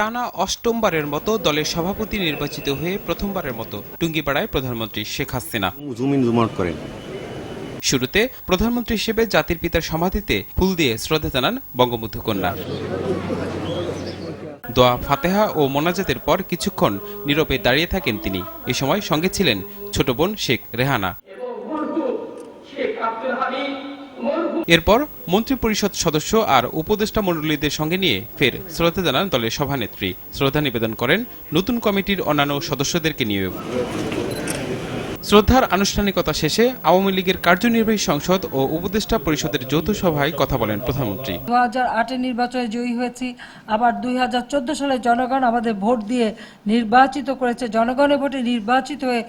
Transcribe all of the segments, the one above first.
টানা অষ্টমবারের মতো দলের সভাপতি নির্বাচিত হয়ে প্রথমবারের মতো টুঙ্গিপাড়ায় প্রধানমন্ত্রী শেখ হাসিনা। করেন। শুরুতে প্রধানমন্ত্রী হিসেবে জাতির পিতার সমাধিতে ফুল দিয়ে শ্রদ্ধা জানান বঙ্গবন্ধু কন্যা। দোয়া ফাতেহা ও মোনাজাতের পর কিছুক্ষণ নীরবে দাঁড়িয়ে থাকেন তিনি। এ সময় সঙ্গে ছিলেন ছোট বোন শেখ রেহানা। এরপর মন্ত্রিপরিষদ সদস্য আর উপদেষ্টা মণ্ডলীদের সঙ্গে নিয়ে ফের শ্রদ্ধা জানান দলের সভানেত্রী। শ্রদ্ধা নিবেদন করেন নতুন কমিটির অন্যান্য সদস্যদেরকে নিয়েও। শ্রদ্ধার আনুষ্ঠানিকতা শেষে আওয়ামী লীগের কার্যনির্বাহী সংসদ ও উপদেষ্টা পরিষদের যৌথ সভায় কথা বলেন প্রধানমন্ত্রী। দু হাজার আটের নির্বাচনে জয়ী হয়েছি। আবার দুই হাজার চোদ্দ সালে জনগণ আমাদের ভোট দিয়ে নির্বাচিত করেছে। জনগণের ভোটে নির্বাচিত হয়ে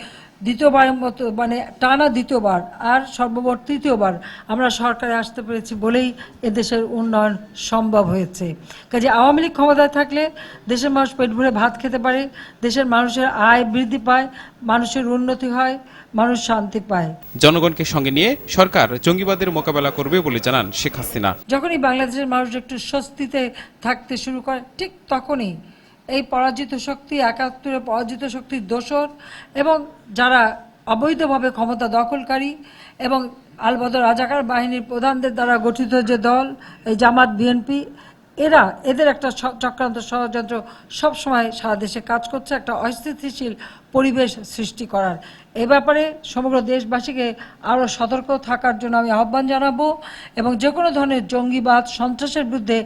দ্বিতীয়বারের মতো মানে টানা দ্বিতীয়বার আর সর্বমোট তৃতীয়বার আমরা সরকারে আসতে পেরেছি বলেই এদেশের উন্নয়ন সম্ভব হয়েছে। কাজে আওয়ামী লীগ ক্ষমতায় থাকলে দেশের মানুষ পেট ভরে ভাত খেতে পারে দেশের মানুষের আয় বৃদ্ধি পায় মানুষের উন্নতি হয় মানুষ শান্তি পায়। জনগণকে সঙ্গে নিয়ে সরকার জঙ্গিবাদের মোকাবেলা করবে বলে জানান শেখ হাসিনা। যখনই বাংলাদেশের মানুষ একটু স্বস্তিতে থাকতে শুরু করে ঠিক তখনই এই পরাজিত শক্তি, একাত্তরে পরাজিত শক্তির দোসর এবং যারা অবৈধভাবে ক্ষমতা দখলকারী এবং আলবদর রাজাকার বাহিনীর প্রধানদের দ্বারা গঠিত যে দল, এই জামাত, বিএনপি এরা এদের একটা চক্রান্ত ষড়যন্ত্র সবসময় সারা দেশে কাজ করছে একটা অস্থিতিশীল পরিবেশ সৃষ্টি করার। এ ব্যাপারে সমগ্র দেশবাসীকে আরও সতর্ক থাকার জন্য আমি আহ্বান জানাব এবং যে কোনো ধরনের জঙ্গিবাদ সন্ত্রাসের বিরুদ্ধে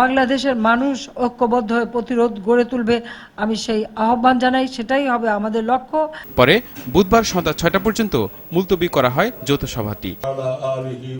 বাংলাদেশের মানুষ ঐক্যবদ্ধ হয়ে প্রতিরোধ গড়ে তুলবে আমি সেই আহ্বান জানাই সেটাই হবে আমাদের লক্ষ্য। পরে বুধবার সন্ধ্যা ছয়টা পর্যন্ত মুলতবি করা হয় যৌথ সভাটি।